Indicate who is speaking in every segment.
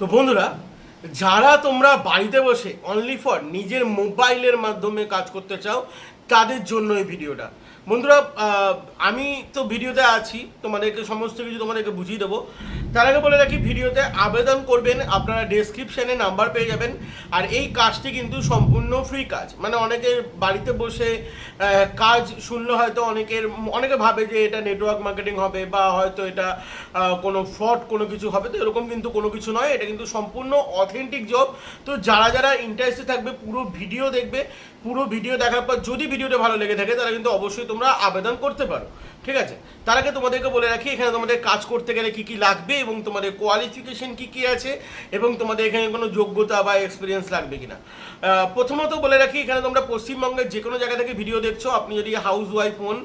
Speaker 1: তো বন্ধুরা, যারা তোমরা বাড়িতে বসে অনলি ফর নিজের মোবাইলের মাধ্যমে কাজ করতে চাও, তাদের জন্য এই ভিডিওটা। বন্ধুরা আমি তো ভিডিওতে আছি, তোমাদেরকে সমস্ত কিছু তোমাদেরকে বুঝিয়ে দেবো। তার আগে বলে রাখি, ভিডিওতে আবেদন করবেন, আপনারা ডেসক্রিপশনে নাম্বার পেয়ে যাবেন, আর এই কাজটি কিন্তু সম্পূর্ণ ফ্রি কাজ। মানে অনেকের বাড়িতে বসে কাজ শুনলে হয়তো অনেকের, অনেকে ভাবে যে এটা নেটওয়ার্ক মার্কেটিং হবে বা হয়তো এটা কোনো ফ্রড কোনো কিছু হবে, তো এরকম কিন্তু কোনো কিছু নয়, এটা কিন্তু সম্পূর্ণ অথেন্টিক জব তো যারা যারা ইন্টারেস্টে থাকবে, পুরো ভিডিও দেখবে, পুরো ভিডিও দেখার পর যদি ভিডিওটা ভালো লেগে থাকে, তাহলে কিন্তু অবশ্যই তোমরা আবেদন করতে পারো। ঠিক আছে? তার আগে তোমাদেরকে বলে রাখি, এখানে তোমাদের কাজ করতে গেলে কি কি লাগবে এবং তোমাদের কোয়ালিফিকেশন কি কি আছে এবং তোমাদের এখানে কোনো যোগ্যতা বা এক্সপিরিয়েন্স লাগবে কিনা। প্রথমত বলে রাখি, এখানে তোমরা পশ্চিমবঙ্গের যে কোনো জায়গা থেকে ভিডিও দেখছ। আপনি যদি হাউস ওয়াইফ হন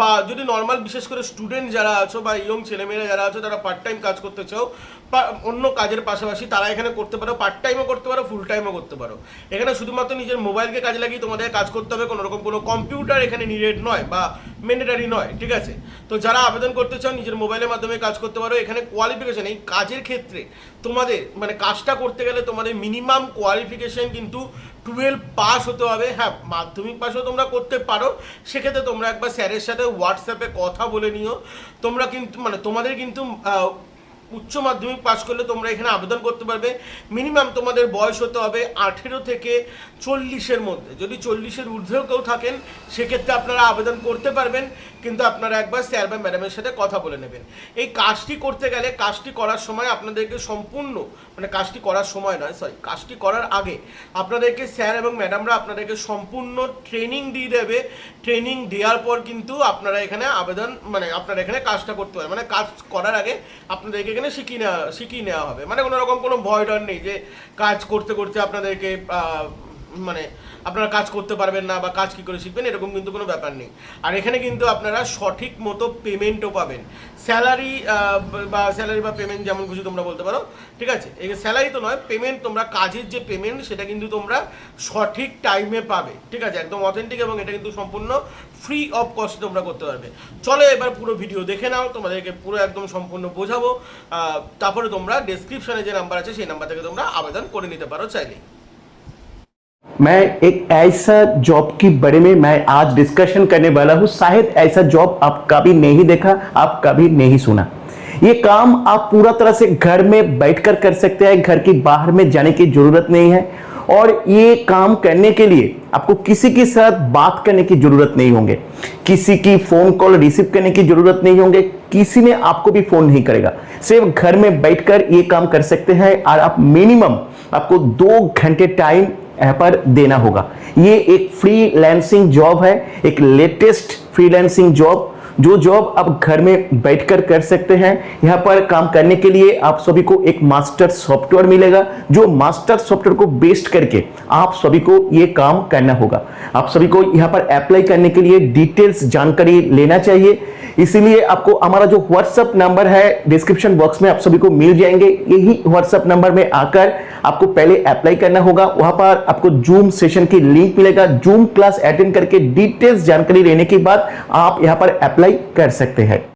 Speaker 1: বা যদি নর্মাল বিশেষ করে স্টুডেন্ট যারা আছো বা ইয়ং ছেলেমেয়েরা যারা আছো, তারা পার্ট টাইম কাজ করতে চাও অন্য কাজের পাশাপাশি তারা এখানে করতে পারো পার্ট টাইমও করতে পারো ফুল টাইমও করতে পারো। এখানে শুধুমাত্র নিজের মোবাইলকে কাজে লাগিয়ে তোমাদের কাজ করতে হবে কোনো রকম কোনো কম্পিউটার এখানে নিডেড নয় বা ম্যান্ডেটারি নয়, ঠিক আছে? তো যারা আবেদন করতে চাও নিজের মোবাইলের মাধ্যমে কাজ করতে পারো। এখানে কোয়ালিফিকেশান এই কাজের ক্ষেত্রে তোমাদের মানে কাজটা করতে গেলে তোমাদের মিনিমাম কোয়ালিফিকেশান কিন্তু টুয়েলভ পাস হতে হবে। হ্যাঁ মাধ্যমিক পাসও তোমরা করতে পারো। সেক্ষেত্রে তোমরা একবার স্যারের সাথে হোয়াটসঅ্যাপে কথা বলে নিও। তোমরা কিন্তু মানে তোমাদের কিন্তু উচ্চ মাধ্যমিক পাশ করলে তোমরা এখানে আবেদন করতে পারবে। মিনিমাম তোমাদের বয়স হতে হবে আঠেরো থেকে চল্লিশের মধ্যে। যদি চল্লিশের ঊর্ধ্বেও কেউ থাকেন, সেক্ষেত্রে আপনারা আবেদন করতে পারবেন, কিন্তু আপনারা একবার স্যার বা ম্যাডামের সাথে কথা বলে নেবেন। এই কাজটি করতে গেলে, কাজটি করার সময় আপনাদেরকে সম্পূর্ণ মানে কাজটি করার সময় নয় সরি কাজটি করার আগে আপনাদেরকে স্যার এবং ম্যাডামরা আপনাদেরকে সম্পূর্ণ ট্রেনিং দিয়ে দেবে। ট্রেনিং দেওয়ার পর কিন্তু আপনারা এখানে আবেদন মানে আপনারা এখানে কাজটা করতে পারেন মানে কাজ করার আগে আপনাদেরকে এখানে শিখিয়ে নেওয়া শিখিয়ে নেওয়া হবে। মানে কোনো রকম কোনো ভয় ডর নেই যে কাজ করতে করতে আপনাদেরকে মানে আপনারা কাজ করতে পারবেন না বা কাজ কি করে শিখবেন, এরকম কিন্তু কোনো ব্যাপার নেই। আর এখানে কিন্তু আপনারা সঠিক মতো পেমেন্টও পাবেন। স্যালারি বা স্যালারি বা পেমেন্ট যেমন খুশি তোমরা বলতে পারো, ঠিক আছে? এই স্যালারি তো নয় পেমেন্ট তোমরা কাজের যে পেমেন্ট সেটা কিন্তু তোমরা সঠিক টাইমে পাবে, ঠিক আছে? একদম অথেন্টিক এবং এটা কিন্তু সম্পূর্ণ ফ্রি অফ কস্ট তোমরা করতে পারবে। চলো এবার পুরো ভিডিও দেখে নাও, তোমাদেরকে পুরো একদম সম্পূর্ণ বোঝাবো। তারপরে তোমরা ডেসক্রিপশনে যে নাম্বার আছে, সেই নাম্বার থেকে তোমরা আবেদন করে নিতে পারো চাইলেই
Speaker 2: मैं एक ऐसा जॉब की बारे में मैं आज डिस्कशन करने वाला हूँ। शायद ऐसा जॉब आप कभी नहीं देखा, आप कभी नहीं सुना। ये काम आप पूरा तरह से घर में बैठकर कर सकते हैं, घर के बाहर में जाने की ज़रूरत नहीं है। और ये काम करने के लिए आपको किसी के साथ बात करने की ज़रूरत नहीं होंगे। किसी की फ़ोन कॉल रिसीव करने की ज़रूरत नहीं होंगे। किसी ने आपको भी फ़ोन नहीं करेगा। सिर्फ़ घर में बैठकर ये काम कर सकते हैं। और आप मिनिमम आपको दो घंटे टाइम पर देना होगा। ये एक फ्रीलांसिंग जॉब है एक लेटेस्ट फ्रीलांसिंग जॉब जो जॉब आप घर में बैठकर कर सकते हैं, यहाँ पर काम करने के लिए आप सभी को एक मास्टर सॉफ्टवेयर मिलेगा, जो मास्टर सॉफ्टवेयर को बेस्ड करके आप सभी को ये काम करना होगा। आप सभी को यहाँ पर अप्लाई करने के लिए डिटेल्स जानकारी लेना चाहिए। इसीलिए आपको हमारा जो व्हाट्सएप नंबर है डिस्क्रिप्शन बॉक्स में आप सभी को मिल जाएँगे। यही व्हाट्सएप नंबर में आकर आपको पहले अप्लाई करना होगा। वहाँ पर आपको जूम सेशन की लिंक मिलेगा। जूम क्लास अटेंड करके डिटेल्स जानकारी लेने के बाद आप यहाँ पर अप्लाई कर सकते हैं।